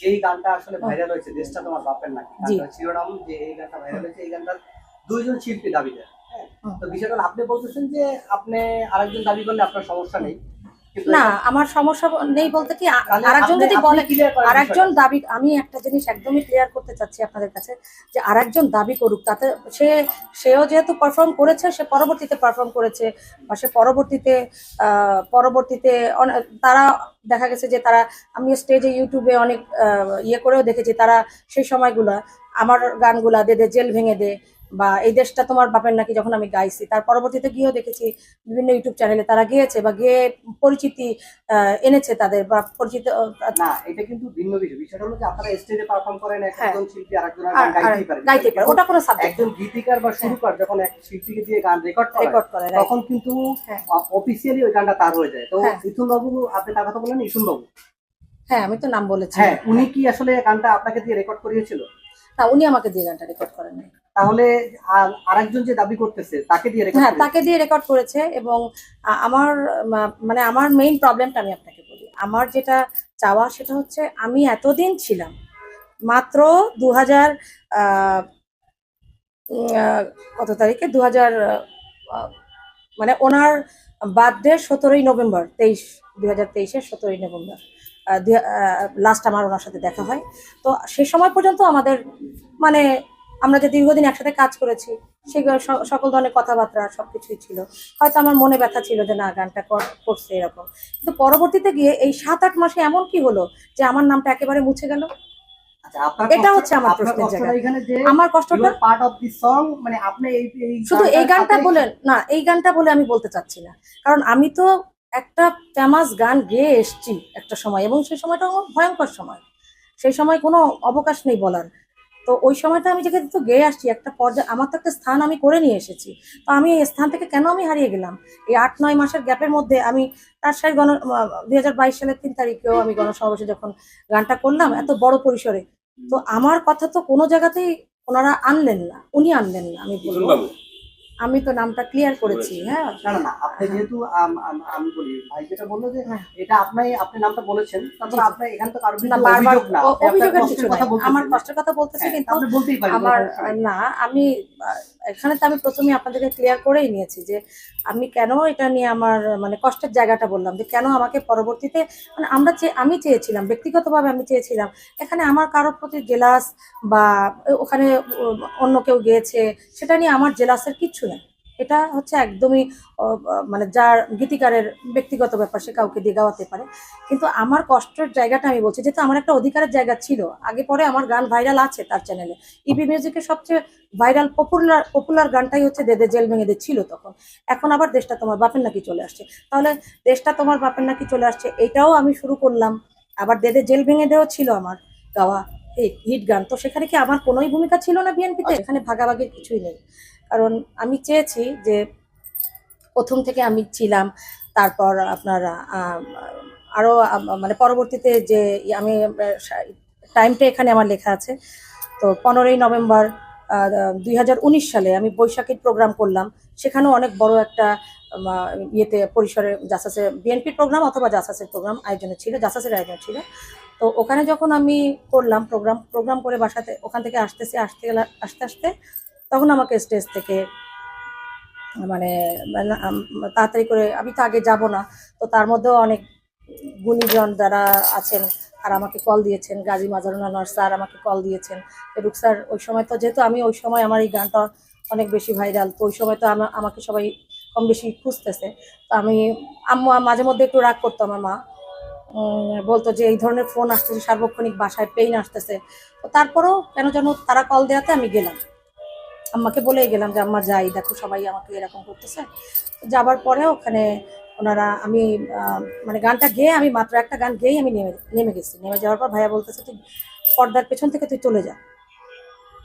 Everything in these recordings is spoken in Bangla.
যেই গানটা আসলে ভাইরাল হয়েছে দেশটা তোমার বাপের নাকি? জি। শিরোনাম যে এই গানটা ভাইরাল হয়েছে এই গানটা দুইজন শিল্পী দাবি দেয় হ্যাঁ তো বিষয়টা আপনি বলতেছেন যে আপনি আরেকজন দাবি করলে আপনার সমস্যা নেই। না আমার সমস্যা নেই বলতে কি আরেকজন যদি বলে আরেকজন দাবি আমি একটা জিনিস একদমই ক্লিয়ার করতে চাচ্ছি আপনাদের কাছে যে আরেকজন দাবি করুক তাতে সে সেও যেহেতু পারফর্ম করেছে সে পরবর্তীতে পারফর্ম করেছে বা সে পরবর্তীতে আহ, পরবর্তীতে তারা দেখা গেছে যে তারা আমি স্টেজে ইউটিউবে অনেক আহ, ইয়ে করেও দেখেছি তারা সেই সময়গুলা আমার গানগুলা দে দে জেল ভেঙে দে বা এই দেশটা তোমার বাপের নাকি যখন আমি গাইছি তার পরবর্তীতে গিয়েও দেখেছি বিভিন্ন ইউটিউব চ্যানেলে তারা গিয়েছে বা গিয়ে পরিচিতি এনেছে তাদের বা পরিচিত না এটা কিন্তু ভিন্ন বিষয়। বিষয়টা হলো যে আপনারা স্টেজে পারফর্ম করেন হ্যাঁ। একজন শিল্পী আরেকজন গাইতেই পারে। গাইতে পারে। ওটা কোনো সাবজেক্ট একজন গীতিকার বা সুরকার যখন এক শিল্পীকে দিয়ে গান রেকর্ড করে রেকর্ড করে তখন কিন্তু হ্যাঁ। অফিসিয়ালি ওই গানটা তার হয়ে যায়। তো হ্যাঁ। ইথুন বাবু আপনি তার কথা বললেন ইসুন বাবু হ্যাঁ আমি তো নাম বলেছি। হ্যাঁ উনি কি আসলে গানটা আপনাকে দিয়ে রেকর্ড করিয়েছিল? না উনি আমাকে দিয়ে গানটা রেকর্ড করেন। তাহলে আর- আরেকজন যে দাবি করতেছে তাকে দিয়ে রেকর্ড হ্যাঁ তাকে দিয়ে রেকর্ড করেছে এবং আমার মানে আমার মেইন প্রবলেমটা আমি আপনাকে বলি। আমার যেটা চাওয়া সেটা হচ্ছে আমি এতদিন ছিলাম মাত্র দু হাজার কত তারিখে? দু হাজার মানে ওনার বার্থডে সতেরোই নভেম্বর তেইশ দু হাজার তেইশের সতেরোই নভেম্বর। লাস্ট আমার ওনার সাথে দেখা হয়। তো সে সময় পর্যন্ত আমাদের মানে আমরা যে দীর্ঘদিন একসাথে কাজ করেছি সেগুলো সকল ধরনের কথাবার্তা সবকিছুই ছিল। হয়তো আমার মনে ব্যথা ছিল যে না গানটা কর- করছে এরকম। কিন্তু পরবর্তীতে গিয়ে এই সাত আট মাসে এমন কি হলো যে আমার নামটা একেবারে মুছে গেল? আচ্ছা এটা হচ্ছে আমার প্রশ্নের জায়গা। আমার কষ্টটা পার্ট অফ দি সং মানে আপনি এই এই শুধু এই গানটা বলে না এই গানটা বলে আমি বলতে চাচ্ছি না। কারণ আমি তো একটা ফেমাস গান গেয়ে এসছি একটা সময় এবং সেই সময়টা আমার ভয়ঙ্কর সময়। সেই সময় কোনো অবকাশ নেই বলার। তো ওই সময়টা আমি যেখানে তো গেয়ে আসছি, একটা পর্যায়ে আমার তো একটা স্থান আমি করে নিয়ে এসেছি। তো আমি এই স্থান থেকে কেন আমি হারিয়ে গেলাম? এই আট, নয় মাসের গ্যাপের মধ্যে আমি তার রাজশাহী গণ দুই হাজার বাইশ সালের তিন তারিখেও আমি গণসমাবেশে যখন গানটা করলাম, এত বড় পরিসরে। তো আমার কথা তো কোনো জায়গাতেই ওনারা আনলেন না, উনি আনলেন না, আমি বলব। আমি তো নামটা ক্লিয়ার করেছি হ্যাঁ। না না না আপনি যেহেতু আম- বলি ভাই যেটা বলল যে হ্যাঁ। এটা আপনি আপনি নামটা বলেছেন তারপর। আপনি এখানে তো কারোর না অভিযোগ না। ও- আপনি আপনার অভিযোগের কিছু কথা আমার কষ্টের কথা বলতেছি হ্যাঁ, কিন্তু আপনি বলতেই পারেন আমার না আমি এখানে তো আমি প্রথমে আপনাদেরকে ক্লিয়ার করেই নিয়েছি যে আমি কেন এটা নিয়ে আমার মানে কষ্টের জায়গাটা বললাম যে কেন আমাকে পরবর্তীতে মানে আমরা চেয়ে আমি চেয়েছিলাম ব্যক্তিগতভাবে আমি চেয়েছিলাম এখানে আমার কারোর প্রতি জেলাস বা ওখানে অন্য কেউ গিয়েছে সেটা নিয়ে আমার জেলাসের কিচ্ছু এটা হচ্ছে একদমই মানে যার গীতিকারের ব্যক্তিগত ব্যাপার সে কাউকে দিয়ে গাওয়াতে পারে। কিন্তু আমার কষ্টের জায়গাটা আমি বলছি যেহেতু আমার একটা অধিকারের জায়গা ছিল আগে পরে আমার গান ভাইরাল আছে তার চ্যানেলে ইবি মিউজিকের সবচেয়ে ভাইরাল পপুলার পপুলার গানটাই হচ্ছে দেদে জেল ভেঙে দে ছিল তখন। এখন আবার দেশটা তোমার বাপের নাকি চলে আসছে। তাহলে দেশটা তোমার বাপের নাকি চলে আসছে এটাও আমি শুরু করলাম। আবার দেদে জেল ভেঙে দেও ছিল আমার গাওয়া হিট গান। তো সেখানে কি আমার কোনোই ভূমিকা ছিল না বিএনপিতে এখানে ভাগাভাগির কিছুই নেই। কারণ আমি চেয়েছি যে প্রথম থেকে আমি ছিলাম, তারপর আপনার আরও মানে পরবর্তীতে যে আমি, টাইমটা এখানে আমার লেখা আছে। তো পনেরোই নভেম্বর দুই হাজার উনিশ সালে আমি বৈশাখীর প্রোগ্রাম করলাম। সেখানেও অনেক বড় একটা ইয়েতে, পরিসরে জাসাসের বিএনপির প্রোগ্রাম অথবা জাসাসের প্রোগ্রাম আয়োজনে ছিল, জাসাসের আয়োজন ছিল। তো ওখানে যখন আমি করলাম প্রোগ্রাম প্রোগ্রাম করে বাসাতে, ওখান থেকে আসতেছি, আসতে আসতে আসতে তখন আমাকে স্টেজ থেকে মানে মানে, তাড়াতাড়ি করে আমি তো আগে যাব না তো তার মধ্যেও অনেক গুণীজন যারা আছেন আর আমাকে কল দিয়েছেন গাজী মাজারুল আনোয়ার স্যার আমাকে কল দিয়েছেন রুক স্যার ওই সময় তো যেহেতু আমি ওই সময় আমার এই গানটা অনেক বেশি ভাইরাল তো ওই সময় তো আমা- আমাকে সবাই কম বেশি খুঁজতেছে তো আমি আম্মা মাঝে মধ্যে একটু রাগ করতো আমার মা বলতো যে এই ধরনের ফোন আসতেছে সার্বক্ষণিক বাসায় পেইন আসতেছে তো তারপরেও কেন যেন তারা কল দেওয়াতে আমি গেলাম। আম্মাকে বলেই গেলাম যে, আম্মা, যাই, দেখো সবাই আমাকে এরকম করতেছে। যাবার পরে ওখানে ওনারা, আমি মানে গানটা গেয়ে আমি মাত্র একটা গান গেয়েই আমি নেমে নেমে গেছি। নেমে যাওয়ার পর ভাইয়া বলতেছে, তুই পর্দার পেছন থেকে তুই চলে যা।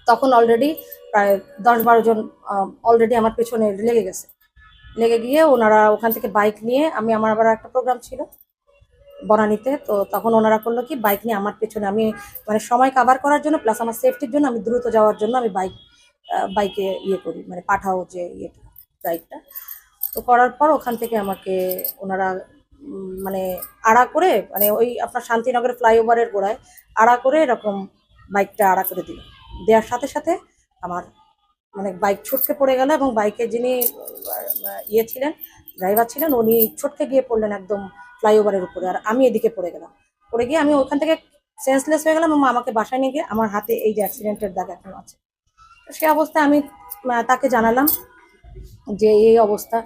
তখন অলরেডি প্রায় দশ বারো জন অলরেডি আমার পেছনে লেগে গেছে। লেগে গিয়ে ওনারা ওখান থেকে বাইক নিয়ে, আমি, আমার আবার একটা প্রোগ্রাম ছিল বনানিতে, তো তখন ওনারা করল কি বাইক নিয়ে আমার পেছনে, আমি মানে সময় কাভার করার জন্য প্লাস আমার সেফটির জন্য আমি দ্রুত যাওয়ার জন্য আমি বাইক বাইকে ইয়ে করি মানে পাঠাও যে ইয়েটা রাইডটা তো করার পর ওখান থেকে আমাকে ওনারা মানে আড়া করে মানে ওই আপনার শান্তিনগর ফ্লাইওভারের গোড়ায় আড়া করে এরকম বাইকটা আড়া করে দিল। দেওয়ার সাথে সাথে আমার মানে বাইক ছুটকে পড়ে গেল এবং বাইকের যিনি ইয়ে ছিলেন ড্রাইভার ছিলেন, উনি ছটকে গিয়ে পড়লেন একদম ফ্লাইওভারের উপরে আর আমি এদিকে পড়ে গেলাম। পড়ে গিয়ে আমি ওখান থেকে সেন্সলেস হয়ে গেলাম এবং আমাকে বাসায় নিয়ে গিয়ে আমার হাতে এই যে অ্যাক্সিডেন্টের দাগ এখন আছে। সে অবস্থায় আমি তাকে জানালাম যে এই অবস্থা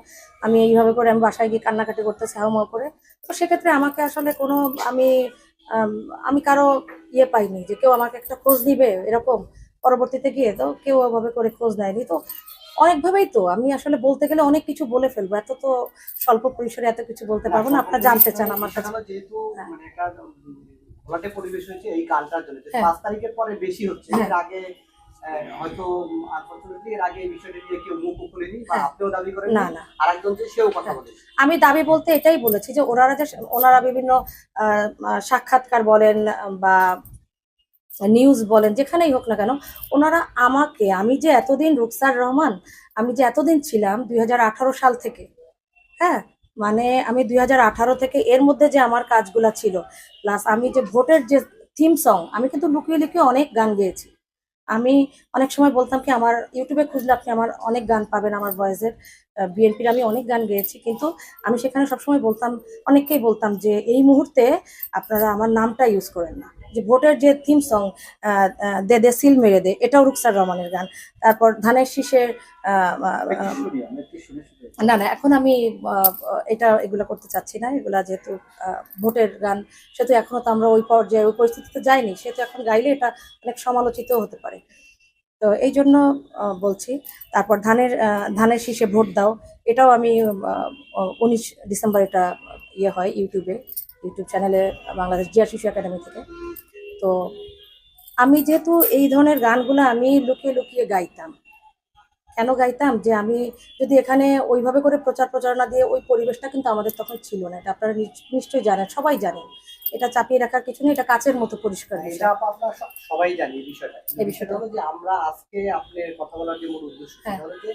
আমি এইভাবে করে আমি বাসায় গিয়ে কান্নাকাটি করতেছি হাউমাউ করে তো সেক্ষেত্রে আমাকে আসলে কোনো আমি আমি কারও ইয়ে পাইনি যে কেউ আমাকে একটা খোঁজ দিবে এরকম পরবর্তীতে গিয়ে তো কেউ ওভাবে করে খোঁজ নেয়নি তো অনেকভাবেই তো আমি আসলে বলতে গেলে অনেক কিছু বলে ফেলব এত তো স্বল্প পরিসরে এত কিছু বলতে পারব না আপনার জানতে চান আমার কাছে হ্যাঁ। মানে পরিবেশ হয়েছে এই গানটার জন্য হ্যাঁ। পাঁচ তারিখের পরে বেশি হচ্ছে হ্যাঁ। আগে হয়তো আনফর্চুনেটলি এর আগে এই বিষয়টা নিয়ে কেউ মুখ খুলেনি বা হ্যাঁ। আপনিও দাবি করেন না না আর একজন যে সেও কথা হ্যাঁ। বলে আমি দাবি বলতে এটাই বলেছি যে ওনারা যে ওনারা বিভিন্ন সাক্ষাৎকার বলেন বা নিউজ বলেন যেখানেই হোক না কেন ওনারা আমাকে আমি যে এতদিন রুকসার রহমান আমি যে এতদিন ছিলাম দুই হাজার আঠারো সাল থেকে হ্যাঁ মানে আমি দুই হাজার আঠারো থেকে এর মধ্যে যে আমার কাজগুলা ছিল প্লাস আমি যে ভোটের যে থিম সং আমি কিন্তু লুকিয়ে লুকিয়ে অনেক গান গেয়েছি আমি অনেক সময় বলতাম কি, আমার ইউটিউবে খুঁজলে আপনি আমার অনেক গান পাবেন আমার ভয়েসের। বিএনপির আমি অনেক গান গেয়েছি, কিন্তু আমি সেখানে সবসময় বলতাম, অনেককেই বলতাম যে, এই মুহূর্তে আপনারা আমার নামটা ইউজ করেন না। যে ভোটের যে থিম সং দে দে, সিল মেরে দে, এটাও রুকসার রহমানের গান। তারপর ধানের শীষের না না, এখন আমি এটা এগুলো করতে চাচ্ছি না, এগুলা যেহেতু ভোটের গান সেহেতু এখনও তো আমরা ওই পর্যায়ে, ওই পরিস্থিতিতে যাইনি, সেহেতু এখন গাইলে এটা অনেক সমালোচিত হতে পারে। তো এই জন্য বলছি, তারপর ধানের ধানের শীষে ভোট দাও, এটাও আমি উনিশ ডিসেম্বর এটা ইয়ে হয় ইউটিউবে, ইউটিউব চ্যানেলে, বাংলাদেশ জিয়া শিশু একাডেমি থেকে। তো আমি যেহেতু এই ধরনের গানগুলো আমি লুকিয়ে লুকিয়ে গাইতাম কেন গাইতাম যে আমি যদি এখানে ওইভাবে করে প্রচার প্রচারণা দিয়ে ওই পরিবেশটা কিন্তু আমাদের তখন ছিল না এটা আপনারা নিশ- নিশ্চয়ই জানেন সবাই জানেন এটা চাপিয়ে রাখার কিছু নেই এটা কাচের মতো পরিষ্কার এটা সব- সবাই জানি এই বিষয়টা। এই বিষয়টা। হলো যে আমরা আজকে আপনার কথা বলার যে মূল উদ্দেশ্য হ্যাঁ। হলো যে